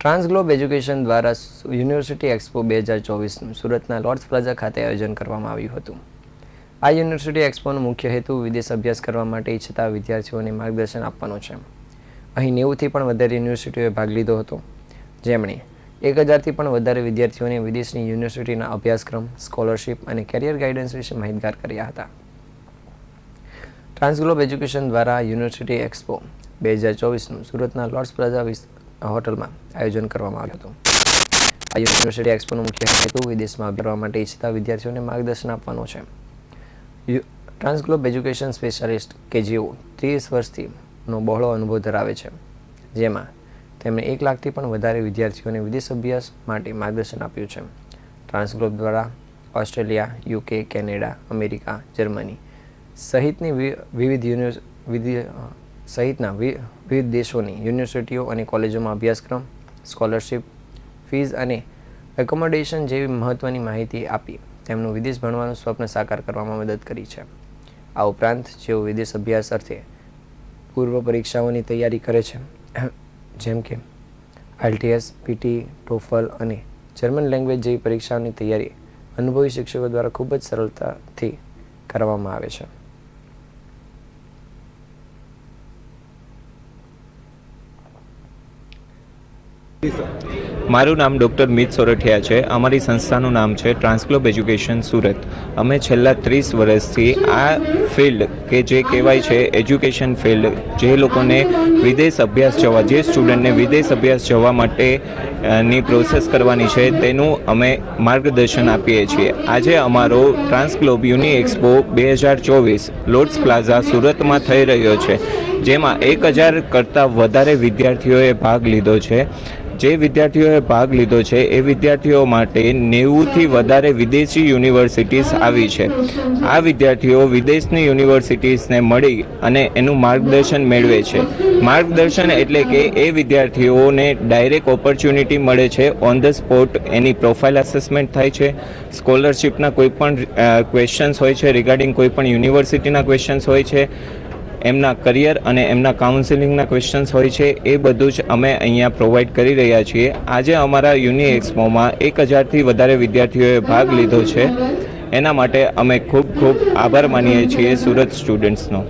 ટ્રાન્સગ્લોબ education દ્વારા university expo બે હજાર ચોવીસનું સુરતના લોર્ડ્સ પ્લાઝા ખાતે આયોજન કરવામાં આવ્યું હતું. આ યુનિવર્સિટી એક્સપોનો મુખ્ય હેતુ વિદેશ અભ્યાસ કરવા માટે ઈચ્છતા વિદ્યાર્થીઓને માર્ગદર્શન આપવાનો છે. અહીં નેવુંથી પણ વધારે યુનિવર્સિટીઓએ ભાગ લીધો હતો. જેમણે એક હજારથી પણ વધારે વિદ્યાર્થીઓને વિદેશની યુનિવર્સિટીના અભ્યાસક્રમ, સ્કોલરશિપ અને કેરિયર ગાઈડન્સ વિશે માહિતગાર કર્યા હતા. ટ્રાન્સગ્લોબ એજ્યુકેશન દ્વારા યુનિવર્સિટી એક્સપો બે હજાર ચોવીસનું સુરતના લોર્ડ્સ પ્લાઝા હોટલમાં આયોજન કરવામાં આવ્યું હતું. આ યુનિવર્સિટી એક્સપોનો મુખ્ય હેતુ વિદેશમાં અભ્યાસ માટે ઈચ્છતા વિદ્યાર્થીઓને માર્ગદર્શન આપવાનો છે. ટ્રાન્સગ્લોબ એજ્યુકેશન સ્પેશિયાલિસ્ટ કે જેઓ ત્રીસ વર્ષથી નો બહોળો અનુભવ ધરાવે છે, જેમાં તેમણે એક લાખથી પણ વધારે વિદ્યાર્થીઓને વિદેશ અભ્યાસ માટે માર્ગદર્શન આપ્યું છે. ટ્રાન્સગ્લોબ દ્વારા Australia UK Canada, America, Germany સહિતની વિવિધ યુનિવર્સ સહિતના વિવિધ દેશોની યુનિવર્સિટીઓ અને કોલેજોમાં અભ્યાસક્રમ, સ્કોલરશિપ, ફીઝ અને એકોમોડેશન જેવી મહત્ત્વની માહિતી આપી. તેમનું વિદેશ ભણવાનું સ્વપ્ન સાકાર કરવામાં મદદ કરી છે. આ ઉપરાંત જેઓ વિદેશ અભ્યાસ અર્થે પૂર્વ પરીક્ષાઓની તૈયારી કરે છે, જેમ કે આઈટીએસ પીટી, ટોફલ અને જર્મન લેંગ્વેજ જેવી પરીક્ષાઓની તૈયારી અનુભવી શિક્ષકો દ્વારા ખૂબ જ સરળતાથી કરવામાં આવે છે. મારું નામ ડૉક્ટર મિત સોરઠિયા છે. અમારી સંસ્થાનું નામ છે ટ્રાન્સગ્લોબ એજ્યુકેશન સુરત અમે છેલ્લા ત્રીસ વર્ષથી આ ફિલ્ડ કે જે કહેવાય છે એજ્યુકેશન ફિલ્ડ જે લોકોને વિદેશ અભ્યાસ જવા, જે સ્ટુડન્ટને વિદેશ અભ્યાસ જવા માટે ની પ્રોસેસ કરવાની છે, તેનું અમે માર્ગદર્શન આપીએ છીએ. આજે અમારો ટ્રાન્સગ્લોબ યુનિ એક્સપો બે હજાર ચોવીસ લોર્ડ્સ પ્લાઝા સુરતમાં થઈ રહ્યો છે. જેમાં એક હજાર કરતાં વધારે વિદ્યાર્થીઓએ ભાગ લીધો છે. જે વિદ્યાર્થીઓએ ભાગ લીધો છે, એ વિદ્યાર્થીઓ માટે નેવુંથી વધારે વિદેશી યુનિવર્સિટીઝ આવી છે. આ વિદ્યાર્થીઓ વિદેશની યુનિવર્સિટીઝને મળી અને એનું માર્ગદર્શન મેળવે છે. માર્ગદર્શન એટલે કે એ વિદ્યાર્થીઓને ડાયરેક્ટ ઓપોર્ચ્યુનિટી મળે છે, on the spot any profile assessment થાય છે, સ્કોલરશિપના કોઈ પણ ક્વેશ્ચન્સ હોય છે રિગાર્ડિંગ કોઈ પણ યુનિવર્સિટીના ક્વેશ્ચન્સ હોય છે એમના કરિયર અને એમના કાઉન્સિલિંગના ક્વેશ્ચન્સ હોય છે, એ બધું જ અમે અહીંયા પ્રોવાઈડ કરી રહ્યા છીએ. આજે અમારા યુનિ એક્સપોમાં એક હજારથી વધારે વિદ્યાર્થીઓએ ભાગ લીધો છે. એના માટે અમે ખૂબ ખૂબ આભાર માનીએ છીએ સુરત સ્ટુડન્ટ્સનો